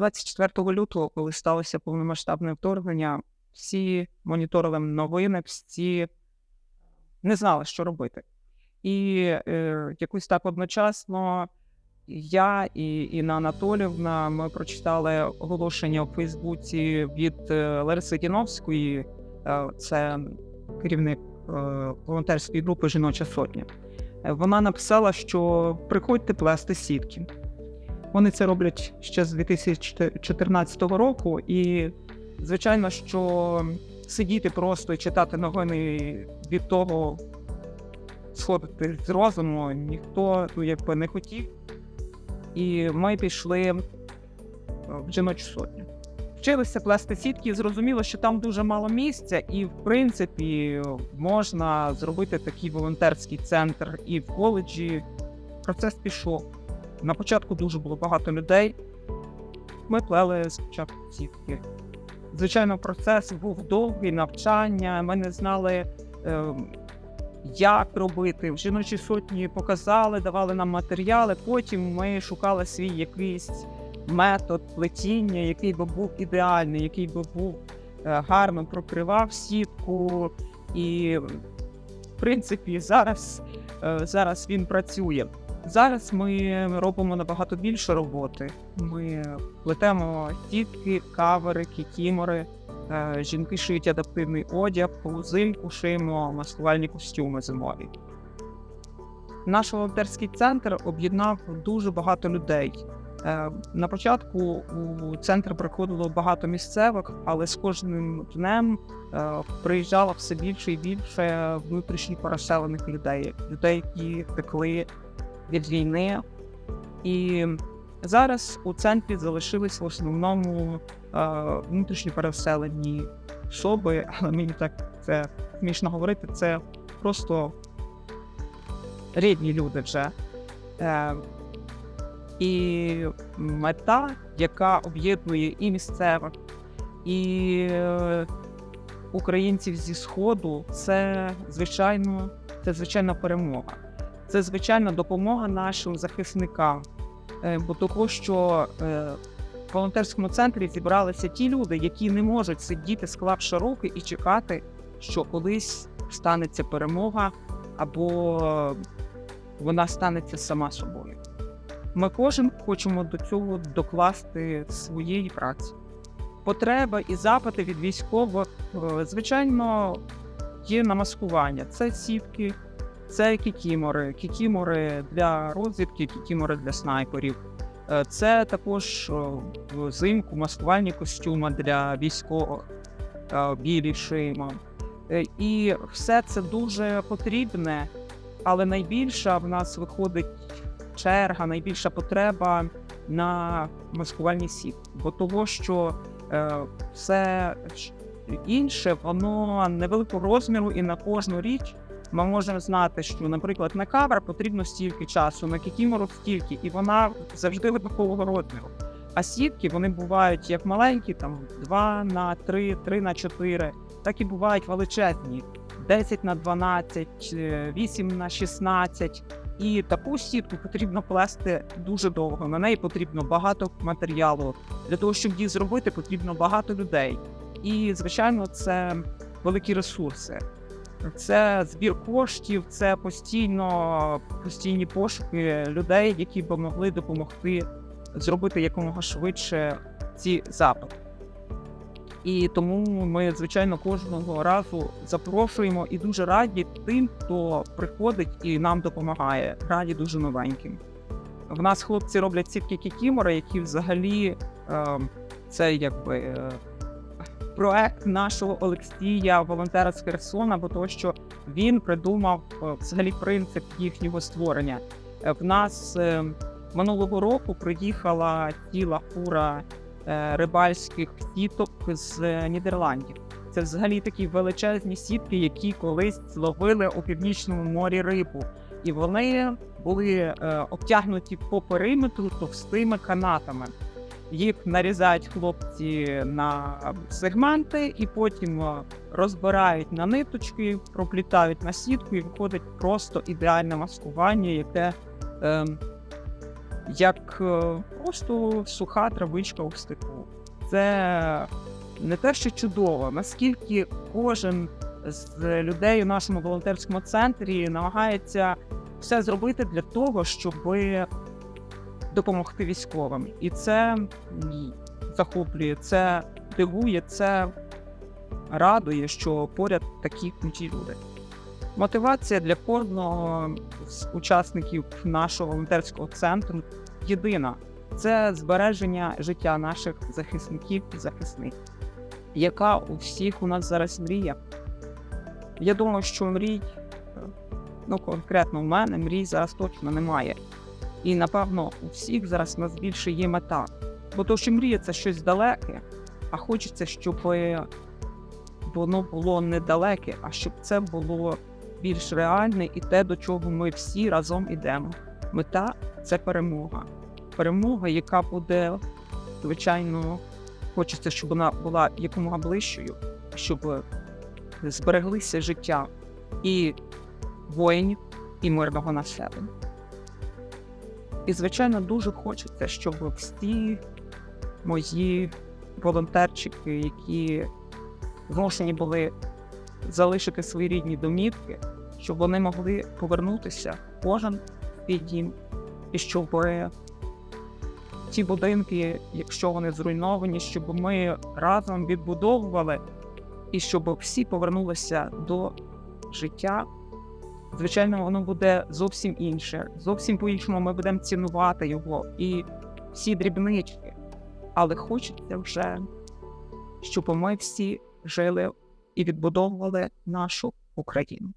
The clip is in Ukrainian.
24 лютого, коли сталося повномасштабне вторгнення, всі моніторили новини, всі не знали, що робити. І е, якось так одночасно я і Інна Анатолівна ми прочитали оголошення у Фейсбуці від е, Лариси Діновської, е, це керівник е, волонтерської групи Жіноча сотня. Е, Вона написала, що приходьте плести сітки. Вони це роблять ще з 2014 року, і звичайно, що сидіти просто і читати новини від того, сходити з розуму, ніхто ну, якби не хотів. І ми пішли е, в жіночу сотню. Вчилися плести сітки, зрозуміло, що там дуже мало місця, і в принципі можна зробити такий волонтерський центр і в коледжі. Процес пішов. На початку дуже було багато людей. Ми плели спочатку сітки. Звичайно, процес був довгий, навчання. Ми не знали, е, як робити. В жіночій сотні показали, давали нам матеріали. Потім ми шукали свій якийсь метод плетіння, який би був ідеальний, який би був е, гарно прокривав сітку. І, в принципі, зараз, е, зараз він працює. Зараз ми робимо набагато більше роботи. Ми плетемо сітки, кавери, кікімори. Е, Жінки шиють адаптивний одяг, взимку шиємо маскувальні костюми зимові. Наш волонтерський центр об'єднав дуже багато людей. Е, На початку у центр приходило багато місцевих, але з кожним днем е, приїжджало все більше і більше внутрішньо переселених людей, людей, які втекли від війни. І зараз у центрі залишились в основному е, внутрішньо переселені особи, але мені так це смішно говорити, це просто рідні люди вже. Е, і мета, яка об'єднує і місцевих, і е, українців зі Сходу, це звичайно, це звичайна перемога. Це звичайна допомога нашим захисникам. Е, Бо того, що е, в волонтерському центрі зібралися ті люди, які не можуть сидіти, склавши руки і чекати, що колись станеться перемога, або вона станеться сама собою. Ми кожен хочемо до цього докласти своєї праці. Потреба і запити від військових, е, звичайно, є на маскування. Це сітки, це кікімори, кікімори для розвідки, кікімори для снайперів. Е, Це також взимку маскувальні костюми для військових, е, білі шима. Е, І все це дуже потрібне, але найбільша в нас виходить черга, найбільша потреба на маскувальні сітки. Бо того, що все інше, воно невеликого розміру, і на кожну річ ми можемо знати, що, наприклад, на кавер потрібно стільки часу, на кікімору стільки, і вона завжди випадкового розміру. А сітки вони бувають як маленькі, там 2 на 3, 3 на 4, так і бувають величезні. 10 на 12, е, 8 на 16. І таку сітку потрібно плести дуже довго. На неї потрібно багато матеріалу. Для того, щоб її зробити, потрібно багато людей. І, звичайно, це великі ресурси. Це збір коштів, це постійно постійні пошуки людей, які б могли допомогти зробити якомога швидше ці запити. І тому ми, звичайно, кожного разу запрошуємо і дуже раді тим, хто приходить і нам допомагає. Раді дуже новеньким. В нас хлопці роблять сітки кікімори, які взагалі е, це якби е, проект нашого Олексія, волонтера з Херсона, бо того, що він придумав е, взагалі принцип їхнього створення. Е, В нас е, минулого року приїхала ціла фура рибальських сіток з Нідерландів. Це взагалі такі величезні сітки, які колись зловили у північному морі рибу. І вони були обтягнуті по периметру товстими канатами. Їх нарізають хлопці на сегменти і потім е, розбирають на ниточки, проплітають на сітку, і виходить просто ідеальне маскування, яке, е, як просто суха травичка у степу. Це не те, що чудово, наскільки кожен з людей у нашому волонтерському центрі намагається все зробити для того, щоб допомогти військовим. І це захоплює, це дивує, це радує, що поряд такі круті люди. Мотивація для кожного з учасників нашого волонтерського центру єдина це збереження життя наших захисників і захисниць, яка у всіх у нас зараз мрія. Я думаю, що мрій, ну конкретно в мене, мрій зараз точно немає. І напевно у всіх зараз нас більше є мета. Бо то, що це щось далеке, а хочеться, щоб воно було недалеке, а щоб це було більш реальне і те, до чого ми всі разом ідемо. Мета це перемога. Перемога, яка буде, звичайно, хочеться, щоб вона була якомога ближчою, щоб збереглися життя і воїнів, і мирного населення. І, звичайно, дуже хочеться, щоб всі мої волонтерчики, які змушені були залишити свої рідні домівки, щоб вони могли повернутися кожен свій дім, і щоб ті будинки, якщо вони зруйновані, щоб ми разом відбудовували і щоб всі повернулися до життя. Звичайно, воно буде зовсім інше. Зовсім по-іншому ми будемо цінувати його і всі дрібнички. Але хочеться вже, щоб ми всі жили і відбудовували нашу Україну.